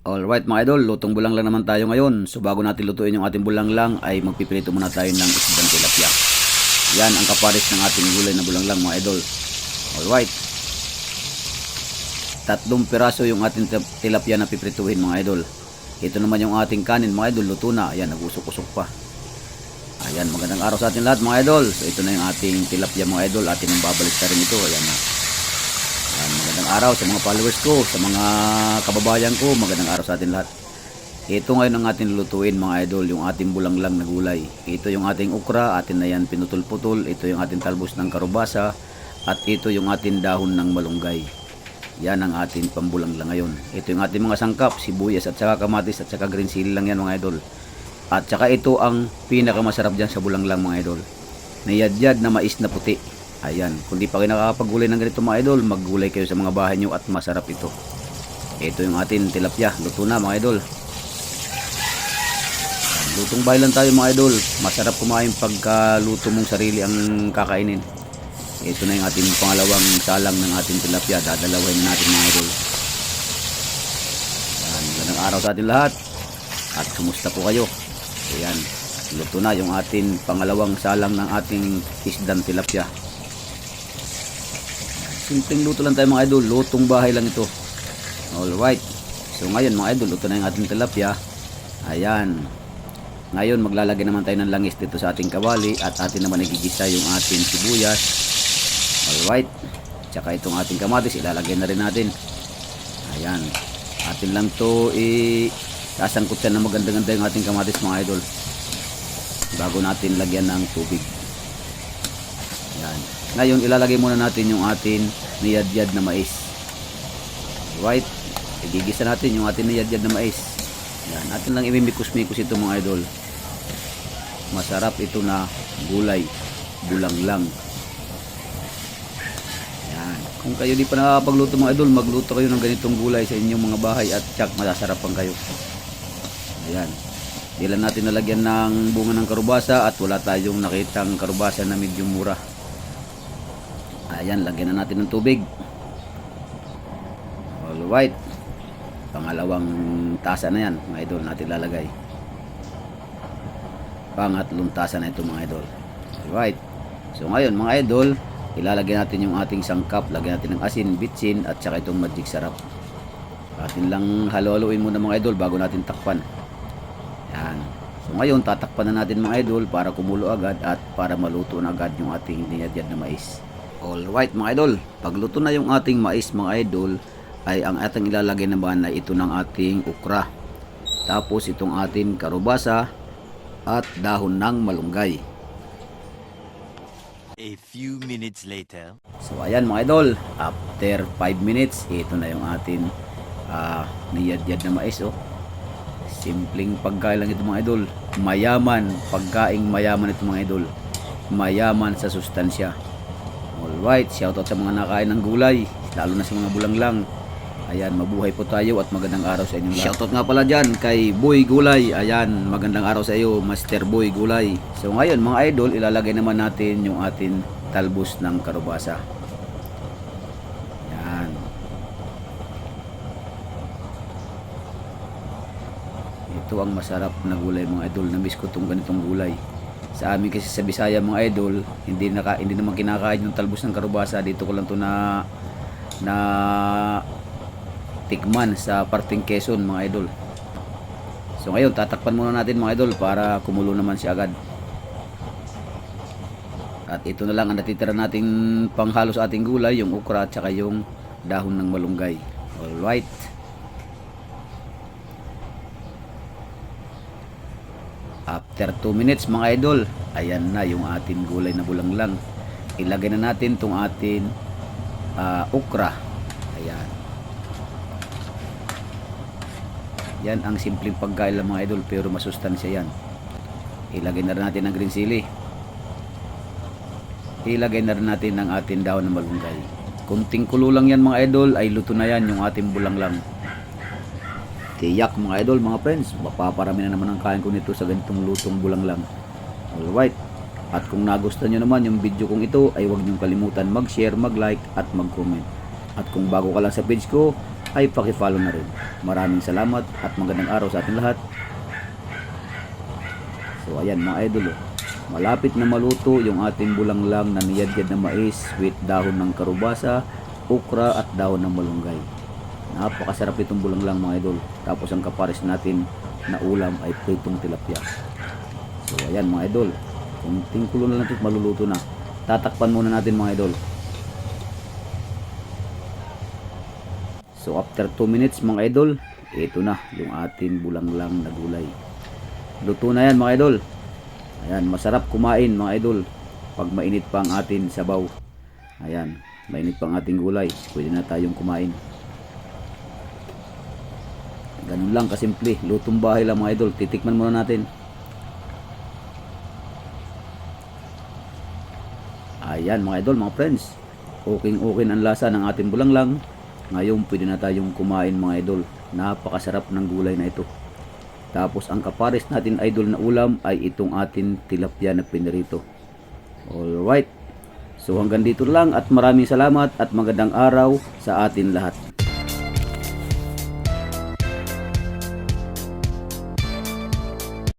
Alright mga idol, lutong bulang lang naman tayo ngayon. So bago natin lutuin yung ating bulang lang ay magpipirito muna tayo ng isdang tilapia. Yan ang kapares ng ating gulay na bulang lang mga idol. Alright. Tatlong piraso yung ating til- tilapia na piprituhin mga idol. Ito naman yung ating kanin mga idol, luto na. Ayan, nag-usok-usok pa. Ayan, magandang araw sa ating lahat mga idol. So ito na yung ating tilapia mga idol. Atin ang babalik sa rin ito. Ayan na. Ayan, magandang araw sa mga followers ko, sa mga kababayan ko, magandang araw sa atin lahat. Ito ngayon ang ating lulutuin mga idol, yung ating bulanglang na gulay. Ito yung ating ukra, atin na yan pinutol-putol. Ito yung ating talbos ng karubasa. At ito yung ating dahon ng malunggay. Yan ang ating pambulanglang ngayon. Ito yung ating mga sangkap, sibuyas at saka kamatis at saka green chili lang yan mga idol. At saka ito ang pinakamasarap dyan sa bulanglang mga idol. Nayadyad na mais na puti. Ayan, kung di pa kayo nakakapagulay ng ganito mga idol, maggulay kayo sa mga bahay nyo at masarap ito. Ito yung ating tilapia, luto na mga idol. Lutong bahay lang tayo mga idol. Masarap kumain pagka luto mong sarili ang kakainin. Ito na yung ating pangalawang salang ng ating tilapia. Dadalawin natin mga idol. Ayan, magandang araw sa ating lahat. At kumusta po kayo? Ayan, luto na yung ating pangalawang salang ng ating isdang tilapia. Simpleng luto lang tayo mga idol, lutong bahay lang ito. Alright. So ngayon mga idol, luto na yung ating tilapia. Ayan. Ngayon maglalagay naman tayo ng langis dito sa ating kawali at atin naman nagigisa yung ating sibuyas. Alright. Tsaka itong ating kamatis, ilalagay na rin natin. Ayan. Atin lang to i sasangkot na maganda-ganda yung ating kamatis mga idol. Bago natin lagyan ng tubig. Ngayon, ilalagay muna natin yung atin niyadyad na mais. Right? Igigisa natin yung atin niyadyad na mais. Yan. Atin lang imimikos-mikos ito mga idol. Masarap ito na gulay. Bulang lang. Yan. Kung kayo di pa nakakapagluto mga idol, magluto kayo ng ganitong gulay sa inyong mga bahay at tsak masasarapan kayo. Ayan. Di lang natin nalagyan ng bunga ng karubasa at wala tayong nakitang karubasa na medyo mura. Ayan, lagyan na natin ng tubig. Alright. Pangalawang tasa na yan, mga idol, natin lalagay. Pangatlong tasa na ito, mga idol. Alright. So ngayon, mga idol, ilalagay natin yung ating sangkap. Lagyan natin ng asin, bitsin, at saka itong magic sarap. Atin lang halo-haloin muna mga idol bago natin takpan. Yan. So ngayon, tatakpan na natin mga idol para kumulo agad at para maluto na agad yung ating niyadyad na mais. Alright mga idol, pagluto na yung ating mais mga idol, ay ang ating ilalagay naman ay ito ng ating ukra. Tapos itong ating karubasa at dahon ng malunggay. A few minutes later. So ayan mga idol, after 5 minutes, ito na yung ating uh, niyadyad na mais oh. Simpleng pagkain lang ito mga idol. Mayaman, pagkaing mayaman ito mga idol. Mayaman sa sustansya. Alright, shoutout sa mga nakain ng gulay, lalo na sa mga bulanglang. Ayan, mabuhay po tayo at magandang araw sa inyong lahat. Shoutout nga pala dyan kay Boy Gulay. Ayan, magandang araw sa iyo, Master Boy Gulay. So ngayon mga idol, ilalagay naman natin yung atin talbos ng karubasa. Yan. Ito ang masarap na gulay mga idol. Namiss ko itong ganitong gulay. Sa amin kasi sa Bisaya mga idol, hindi naka, hindi naman kinakain yung talbos ng karubasa. Dito ko lang to na na tikman sa parting Quezon mga idol. So ngayon tatakpan muna natin mga idol para kumulo naman siya agad. At ito na lang ang natitira nating panghalo sa ating gulay, yung ukra at saka yung dahon ng malunggay. Alright. After 2 minutes mga idol, ayan na yung ating gulay na bulanglang. Ilagay na natin tong ating ah, ukra. Ayan. Yan ang simpleng pagkain lang mga idol pero masustansya yan. Ilagay na rin natin ang green chili. Ilagay na rin natin ang ating dahon ng malunggay. Kunting kulo lang yan mga idol ay luto na yan yung ating bulanglang. Tiyak mga idol, mga friends, mapaparami na naman ang kain ko nito sa ganitong lutong bulang lang. Alright. At kung nagustuhan nyo naman yung video kong ito, ay huwag nyo kalimutan mag-share, mag-like, at mag-comment. At kung bago ka lang sa page ko, ay pakifollow na rin. Maraming salamat at magandang araw sa ating lahat. So ayan mga idol oh. Malapit na maluto yung ating bulanglang na niyadjad na mais with dahon ng karubasa, okra at dahon ng malunggay. Napakasarap itong bulanglang mga idol. Tapos ang kapares natin na ulam ay pritong tilapia. So ayan mga idol. Kunting kulo na lang ito maluluto na. Tatakpan muna natin mga idol. So after 2 minutes mga idol, ito na yung ating bulanglang na gulay. Luto na yan mga idol. Ayan, masarap kumain mga idol pag mainit pa ang ating sabaw. Ayan, mainit pa ang ating gulay. Pwede na tayong kumain. Ganun lang kasimple. Lutong bahay lang mga idol. Titikman muna natin. Ayan mga idol, mga friends. Okay okay ang lasa ng ating bulanglang. Ngayon pwede na tayong kumain mga idol. Napakasarap ng gulay na ito. Tapos ang kapares natin idol na ulam ay itong ating tilapia na pinirito. Alright. So hanggang dito lang at maraming salamat at magandang araw sa atin lahat.